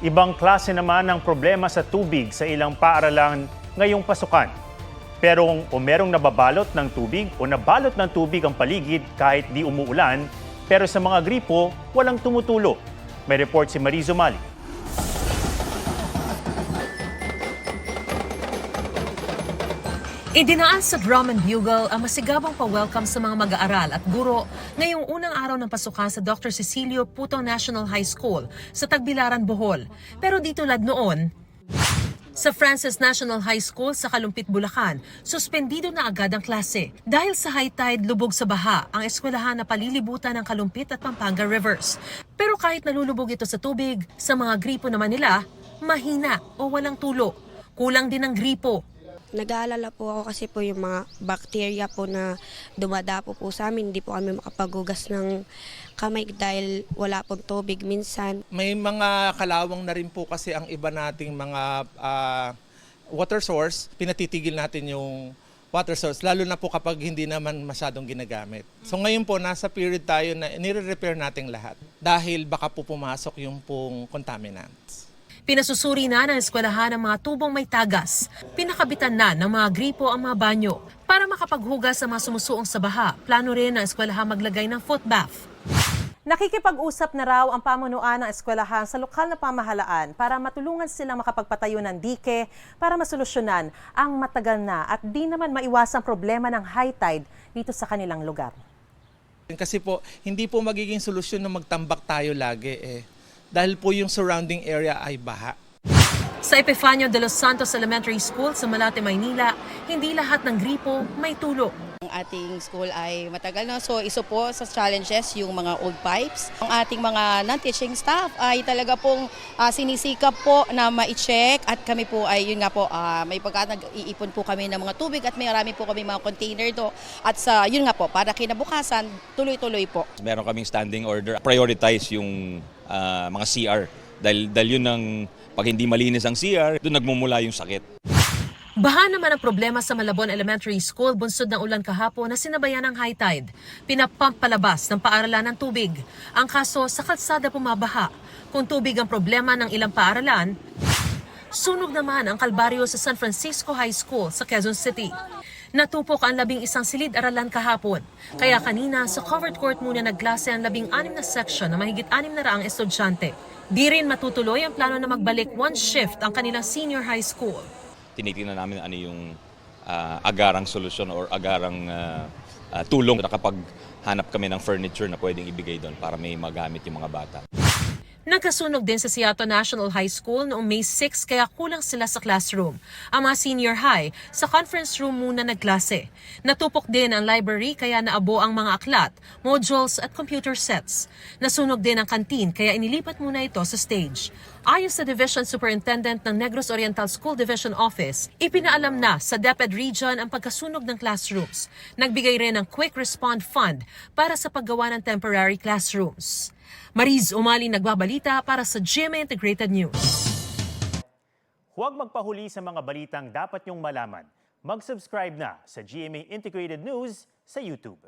Ibang klase naman ang problema sa tubig sa ilang paaralan ngayong pasukan. Pero o merong nababalot ng tubig o nabalot ng tubig ang paligid kahit di umuulan, pero sa mga gripo, walang tumutulo. May report si Marizo Mali. Idinaan sa drum and bugle ang masigabang pa-welcome sa mga mag-aaral at guro ngayong unang araw ng pasukan sa Dr. Cecilio Puto National High School sa Tagbilaran, Bohol. Pero di tulad noon, sa Francis National High School sa Kalumpit, Bulacan, suspendido na agad ang klase. Dahil sa high tide lubog sa baha, ang eskwelahan na palilibutan ng Kalumpit at Pampanga Rivers. Pero kahit nalulubog ito sa tubig, sa mga gripo naman nila, mahina o walang tulo. Kulang din ang gripo Nag-aalala po ako kasi po yung mga bacteria po na dumadapo po sa amin. Hindi po kami makapaghugas ng kamay dahil wala pong tubig minsan. May mga kalawang na rin po kasi ang iba nating mga ah, water source. Pinatitigil natin yung water source, lalo na po kapag hindi naman masyadong ginagamit. So ngayon po, nasa period tayo na nire-repair natin lahat dahil baka po pumasok yung pong contaminants. Pinasusuri na ng eskwelahan ang mga tubong may tagas. Pinakabitan na ng mga gripo ang mga banyo. Para makapaghugas sa mga sumusuong sa baha, plano rin ng eskwelahan maglagay ng foot bath. Nakikipag-usap na raw ang pamunuan ng eskwelahan sa lokal na pamahalaan para matulungan silang makapagpatayo ng dike para masolusyonan ang matagal na at di naman maiwasang problema ng high tide dito sa kanilang lugar. Kasi po, hindi po magiging solusyon na magtambak tayo lagi eh. Dahil po yung surrounding area ay baha. Sa Epifanio de los Santos Elementary School sa Malate, Maynila, hindi lahat ng gripo may tulo. Ang ating school ay matagal na. So isa po sa challenges yung mga old pipes. Ang ating mga non-teaching staff ay talaga pong ah, sinisikap po na ma-check at kami po ay yun nga po ah, may pagka nag-iipon po kami ng mga tubig at may marami po kami mga container do. At sa yun nga po para kinabukasan tuloy-tuloy po. meron kaming standing order, prioritize yung ah, mga CR. Dahil, dahil yun ang, pag hindi malinis ang CR, doon nagmumula yung sakit. Baha naman ang problema sa Malabon Elementary School bunsod ng ulan kahapon na sinabayan ng high tide. Pinapump palabas ng paaralan ng tubig. Ang kaso sa kalsada pumabaha. Kung tubig ang problema ng ilang paaralan, sunog naman ang kalbaryo sa San Francisco High School sa Quezon City. Natupok ang labing isang silid-aralan kahapon. Kaya kanina sa covered court muna nagklase ang labing anim na section na mahigit anim na raang estudyante. Di rin matutuloy ang plano na magbalik one shift ang kanilang senior high school. Tinitingnan namin ano yung ah, agarang solusyon or agarang ah, ah, tulong na kapag hanap kami ng furniture na pwedeng ibigay doon para may magamit yung mga bata. Nagkasunog din sa Seattle National High School noong May 6 kaya kulang sila sa classroom. Ang mga senior high sa conference room muna nagklase. Natupok din ang library kaya naabo ang mga aklat, modules at computer sets. Nasunog din ang kantin kaya inilipat muna ito sa stage. Ayon sa Division Superintendent ng Negros Oriental School Division Office, ipinaalam na sa DepEd Region ang pagkasunog ng classrooms. Nagbigay rin ng Quick Respond Fund para sa paggawa ng temporary classrooms. Mariz Umali nagbabalita para sa GMA Integrated News. Huwag magpahuli sa mga balitang dapat niyong malaman. Mag-subscribe na sa GMA Integrated News sa YouTube.